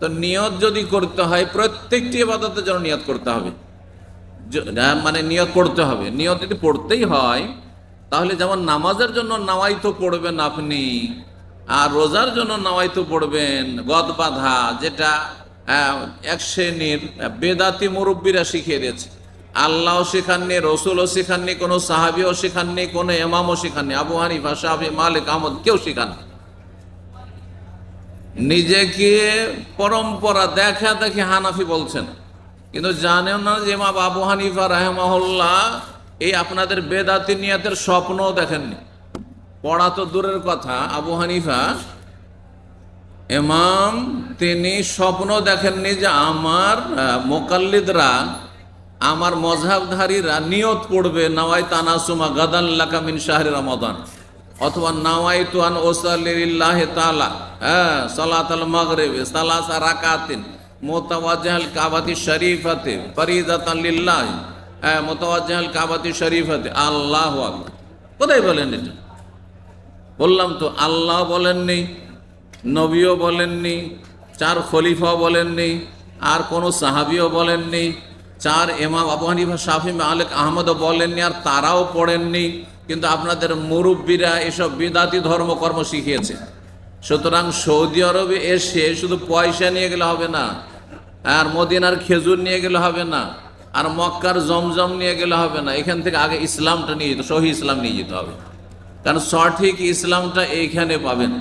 তো নিয়ত যদি করতে হয়, প্রত্যেকটি আবাদতের জন্য নিয়ত করতে হবে। মানে নিয়ত করতে হবে। নিয়ত যদি পড়তেই হয়, তাহলে যেমন নামাজের জন্য নাওয়াই তো পড়বেন আপনি, আর রোজার জন্য নাওয়াই তো পড়বেন, গদ বাঁধা, যেটা এক শ্রেণির বেদাতি মুরব্বীরা শিখিয়ে দিয়েছে। আল্লাহও শেখাননি, রসুলও শেখাননি, কোনো সাহাবিও শেখাননি, কোনো এমামও শেখাননি। আবু হানিফা সাহাবি মালিক, আহমদ, কেউ শেখাননি। নিজেকে পরম্পরা দেখা দেখে হানাফি বলছেন। কিন্তু জানেন না যে মা বাবু হানিফা রাহেমহল্লা এই আপনাদের বেদাতি নিয়াতের স্বপ্নও দেখেননি। পড়া তো দূরের কথা, আবু হানিফা এমাম তিনি স্বপ্ন দেখেননি যে আমার মোকাল্লিদরা, আমার মজাবধারীরা নিয়ত পড়বে নওয়াই তানাসুমা গাদাল্লাকা লাকামিন শাহরি রমাদান। অথবা নাওয়াই তুয়ান ওসাল্লাহ তালা হ্যাঁ সালাতাল মাগরিবে, সালাসা রাকাতিন, মোতাওয়াজ্জাহাল কাবাতি শরীফাতে ফরিদাতান লিল্লাহ হ্যাঁ মোতাওয়াজ্জাহাল কাবাতি শরীফাতে, আল্লাহু কোথায় বলেন এটা? বললাম তো, আল্লাহ বলেননি, নবীও বলেননি, চার খলিফাও বলেননি, আর কোনো সাহাবিও বলেননি, চার এমাম আবু হানিফা, শাফি, মালিক আহমদও বলেননি, আর তারাও পড়েননি কিন্তু আপনাদের মুরব্বীরা এসব বিদাতি ধর্মকর্ম শিখিয়েছে। সুতরাং সৌদি আরবে এসে শুধু পয়সা নিয়ে গেলে হবে না, আর মদিনার খেজুর নিয়ে গেলে হবে না, আর মক্কার জমজম নিয়ে গেলে হবে না, এখান থেকে আগে ইসলামটা নিয়ে যেতে, সহি ইসলাম নিয়ে যেতে হবে। কারণ সঠিক ইসলামটা এইখানে পাবেন।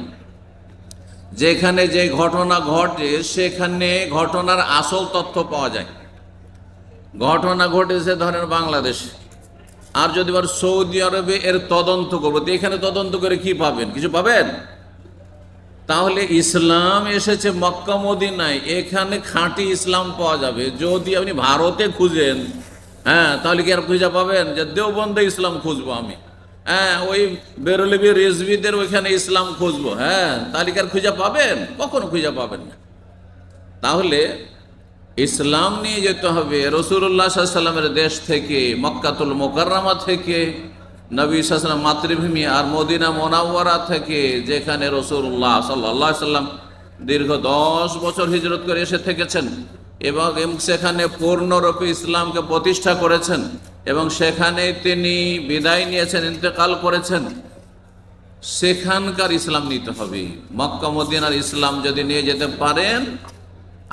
যেখানে যে ঘটনা ঘটে, সেখানে ঘটনার আসল তথ্য পাওয়া যায়। ঘটনা ঘটেছে ধরেন বাংলাদেশ। আর যদি আবার সৌদি আরবে এর তদন্ত করব এখানে তদন্ত করে কি পাবেন? কিছু পাবেন? তাহলে ইসলাম এসেছে মক্কা মদিনায়, এখানে খাঁটি ইসলাম পাওয়া যাবে। যদি আপনি ভারতে খুঁজেন হ্যাঁ তাহলে কি আর খুঁজে পাবেন? যে দেওবন্দে ইসলাম খুঁজবো আমি। হ্যাঁ ওই বেরোলিবি রেজবিদের ওইখানে ইসলাম খুঁজবো। হ্যাঁ তাহলে কি আর খুঁজে পাবেন? কখনো খুঁজে পাবেন না। তাহলে ইসলাম নিয়ে যেতে হবে। রসুল্লাহ সাল্লামের দেশ থেকে, মক্কাতুল মোকাররামা থেকে, নবী সাল্লাম মাতৃভূমি আর মদিনা মোনাওয়ারা থেকে, যেখানে রসুল্লাহ সাল্লাহ সাল্লাম দীর্ঘ দশ বছর হিজরত করে এসে থেকেছেন এবং সেখানে পূর্ণরূপে ইসলামকে প্রতিষ্ঠা করেছেন এবং সেখানে তিনি বিদায় নিয়েছেন, ইন্তেকাল করেছেন। সেখানকার ইসলাম নিতে হবে। মক্কা মদিনার ইসলাম যদি নিয়ে যেতে পারেন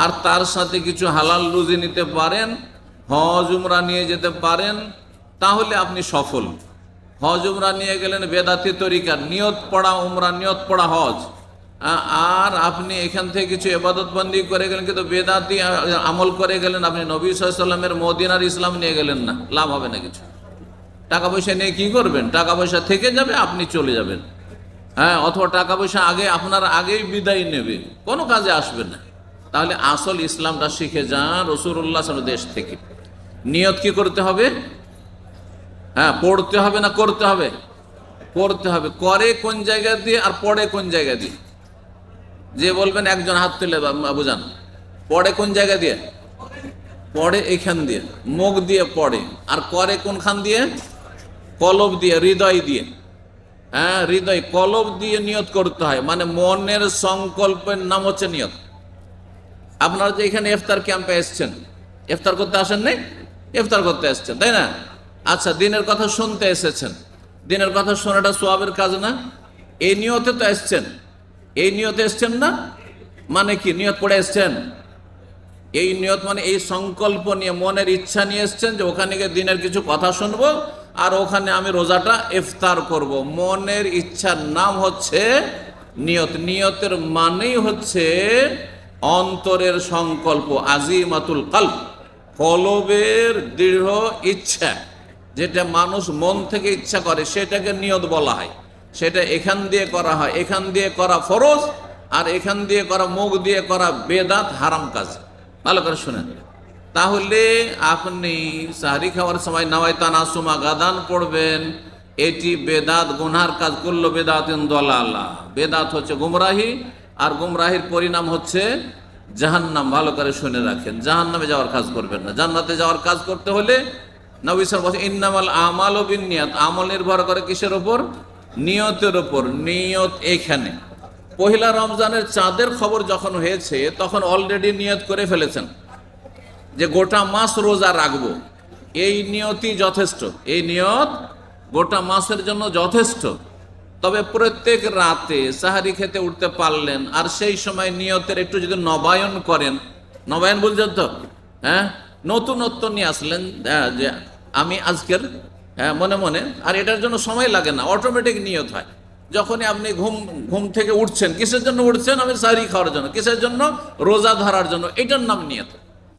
আর তার সাথে কিছু হালাল রুজি নিতে পারেন, হজ, উমরা নিয়ে যেতে পারেন, তাহলে আপনি সফল। হজ, উমরা নিয়ে গেলেন বেদাতি তরিকার, নিয়ত পড়া, উমরা, নিয়ত পড়া হজ। আর আপনি এখান থেকে কিছু এবাদতবন্দি করে গেলেন, কিন্তু বেদাতি আমল করে গেলেন, আপনি নবী সাল্লামের মদিনার ইসলাম নিয়ে গেলেন না, লাভ হবে না কিছু। টাকা পয়সা নিয়ে কি করবেন? টাকা পয়সা থেকে যাবে, আপনি চলে যাবেন। হ্যাঁ অথবা টাকা পয়সা আগে, আপনার আগেই বিদায় নেবে, কোনো কাজে আসবে না। তাহলে আসল ইসলামটা শিখে যান রসুল্লাহ দেশ থেকে। নিয়ত কি করতে হবে? হ্যাঁ পড়তে হবে না করতে হবে? করতে হবে। করে কোন জায়গা দিয়ে আর পড়ে কোন জায়গা দিয়ে? যে বলবেন একজন হাত তুলে বুঝান। পড়ে কোন জায়গা দিয়ে? পড়ে এখান দিয়ে। মুখ দিয়ে পড়ে। আর করে কোনখান দিয়ে? কলব দিয়ে, হৃদয় দিয়ে। হ্যাঁ হৃদয়, কলব দিয়ে নিয়ত করতে হয়। মানে মনের সংকল্পের নাম হচ্ছে নিয়ত। আপনারা যে এখানে ইফতার ক্যাম্পে এসছেন, ইফতার করতে আসেন নাই? ইফতার করতে এসছেন, তাই না? আচ্ছা দিনের কথা শুনতে এসেছেন। দিনের কথা শোনাটা সোয়াবের কাজ না? এই নিয়তে তো এসছেন। এই নিয়তে এসছেন না? মানে কি, নিয়ত পড়ে এসছেন? এই নিয়ত মানে এই সংকল্প নিয়ে, মনের ইচ্ছা নিয়ে এসছেন যে ওখানে গিয়ে দিনের কিছু কথা শুনব আর ওখানে আমি রোজাটা ইফতার করব। মনের ইচ্ছার নাম হচ্ছে নিয়ত। নিয়তের মানেই হচ্ছে অন্তরের সংকল্প, আজিমাতুল কাল্প কলবের দৃঢ় ইচ্ছা। যেটা মানুষ মন থেকে ইচ্ছা করে, সেটাকে নিয়ত বলা হয়। সেটা এখান দিয়ে করা হয়, এখান দিয়ে করা ফরজ, আর এখান দিয়ে করা মুখ দিয়ে করা বেদাত হারাম কাজ। ভালো করে শুনেন। তাহলে আপনি সাহারি খাওয়ার সময় নাওয়াই তানাসুমা গাদান পড়বেন। এটি বেদাত গুনহার কাজ করল বেদাত দলালা। বেদাত হচ্ছে গুমরাহি আর গুমরাহির পরিণাম হচ্ছে জাহান্নাম, ভালো করে শুনে রাখেন। জাহান্নামে যাওয়ার কাজ করবেন না। জান্নাতে যাওয়ার কাজ করতে হলে নবী সাল বলছে ইন্নামাল আমাল ও বিনিয়াত, আমল নির্ভর করে কিসের ওপর? নিয়তের ওপর। নিয়ত এইখানে পহিলা রমজানের চাঁদের খবর যখন হয়েছে, তখন অলরেডি নিয়ত করে ফেলেছেন। যে গোটা মাস রোজা রাখব। এই নিয়তই যথেষ্ট। এই নিয়ত গোটা মাসের জন্য যথেষ্ট। তবে প্রত্যেক রাতে সাহারি খেতে উঠতে পারলেন আর সেই সময় নিয়তের একটু যদি নবায়ন করেন নবায়ন বলছেন তো? হ্যাঁ? নতুনত্ব নিয়ে আসলেন হ্যাঁ, যে আমি আজকের হ্যাঁ মনে মনে আর এটার জন্য সময় লাগে না অটোমেটিক নিয়ত হয়। যখনই আপনি ঘুম ঘুম থেকে উঠছেন কিসের জন্য উঠছেন? আমি সাহারি খাওয়ার জন্য কিসের জন্য? রোজা ধরার জন্য এটার নাম নিয়ত।